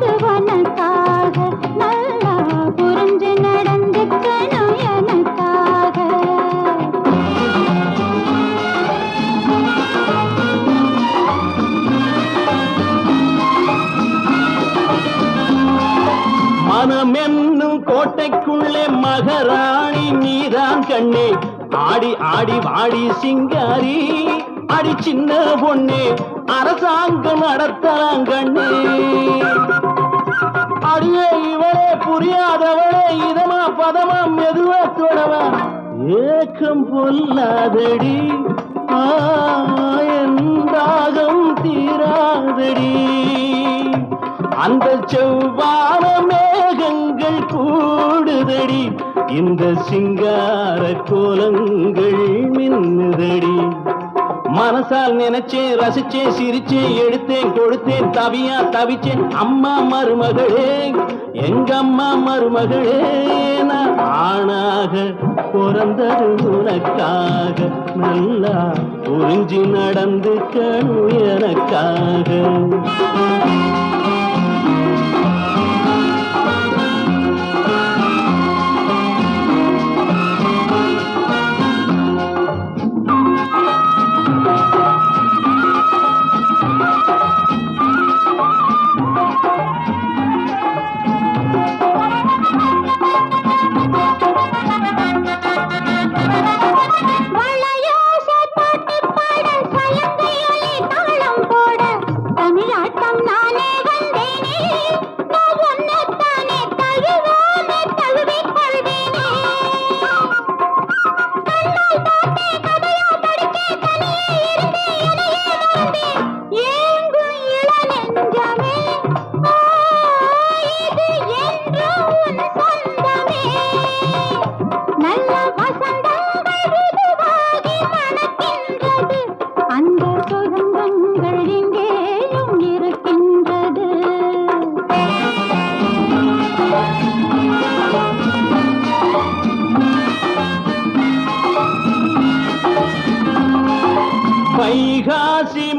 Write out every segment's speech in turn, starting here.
பிறந்தது நல்லா புரிஞ்சு நடந்துக்கணும் எனக்காக மனம் என்னும் கோட்டைக்குள்ளே மகராணி நீதான் கண்ணே ஆடி ஆடி வாடி சிங்காரி. அடி சின்ன பொண்ணு அரசாங்கம் நடத்தலாங்கண்ணு அடியே இவளே புரியாதவளே இதமா பதமா மெதுவா தொடவா. ஏக்கம் பொல்லாதடி ஆகம் தீராதடி. அந்த செவ்வான மேகங்கள் கூடுதடி இந்த சிங்கார கோலங்கள் மின்னுதடி. மனசால் நினைச்சேன் ரசிச்சேன் சிரிச்சேன் எடுத்தேன் கொடுத்தேன் தவியா தவிச்சேன். அம்மா மருமகளே எங்க அம்மா மருமகளே நான் ஆணாக பிறந்தது உனக்காக. நல்லா புரிஞ்சு நடந்து எனக்காக.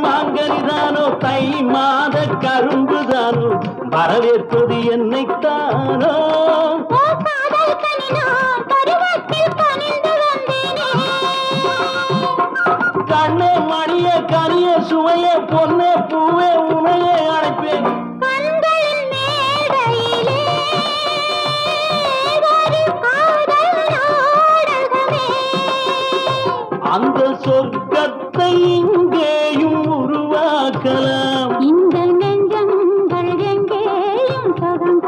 மாங்கனிதானோ? தை மாத கரும்புதானோ? வரவேற்பது என்னைத்தானோ? கண்ணே மணிய கனிய சுவைய பொன்னே பூவே உனையே அழைப்பேன். அந்த சொர்க்கத்தை இங்கேயும் உருவாக்கலாம் இந்த நெஞ்சங்கள் எங்கேயும் சுகம்